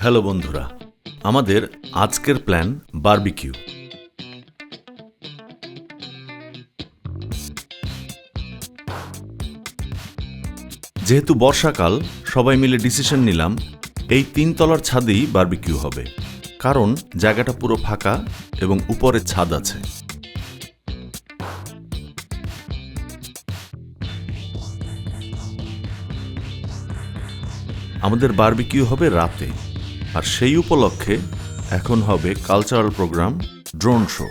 Hello বন্ধুরা, আমাদের আজকের প্ল্যান বারবিকিউ। যেহেতু বর্ষাকাল, সবাই মিলে ডিসিশন নিলাম, এই তিনতলার ছাদেই বারবিকিউ হবে। কারণ জায়গাটা পুরো ফাঁকা এবং উপরে ছাদ আছে। আমাদের বারবিকিউ হবে রাতে। আর সেই উপলক্ষে এখন হবে কালচারাল প্রোগ্রাম ড্রোন শো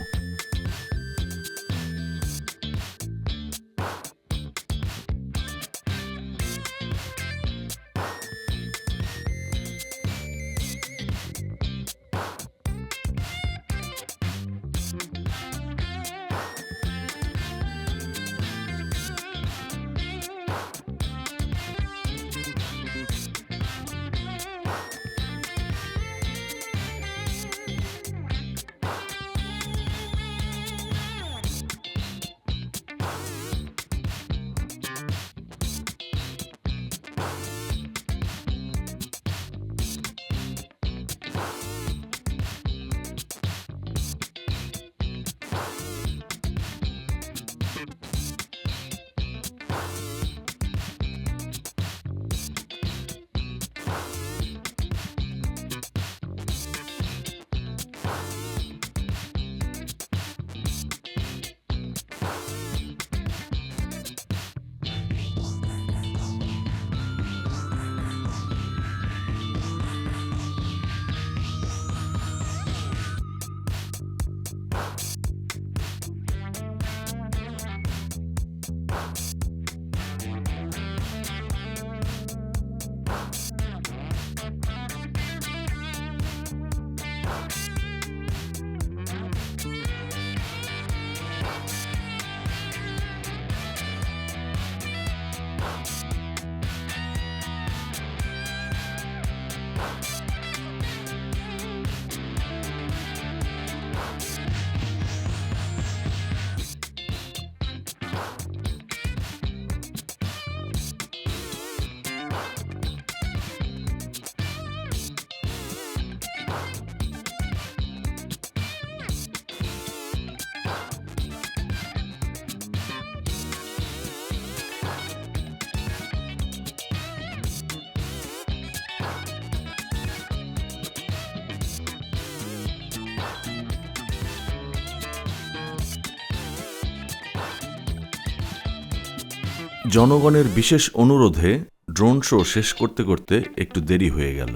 জনগণের বিশেষ অনুরোধে ড্রোন শো শেষ করতে করতে একটু দেরি হয়ে গেল।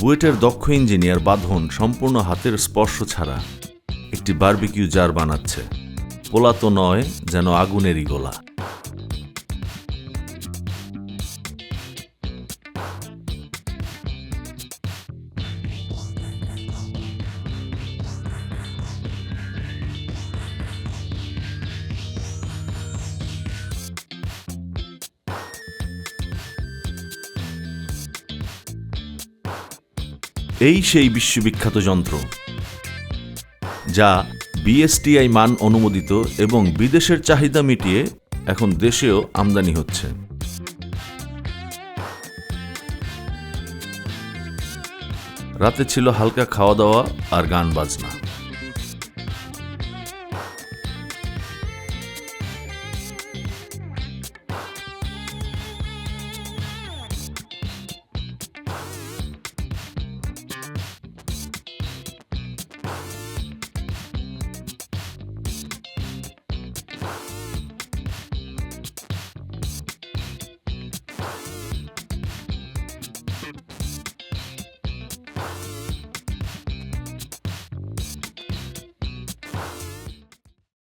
বুয়েটের দক্ষ ইঞ্জিনিয়ার বাঁধন সম্পূর্ণ হাতের স্পর্শ ছাড়া একটি বার্বিকিউ জার বানাচ্ছে। পোলা তো নয়, যেন আগুনেরই গোলা। এই সেই বিশ্ববিখ্যাত যন্ত্র, যা বিএসটিআই মান অনুমোদিত এবং বিদেশের চাহিদা মিটিয়ে এখন দেশেও আমদানি হচ্ছে। রাতে ছিল হালকা খাওয়া দাওয়া আর গান বাজনা।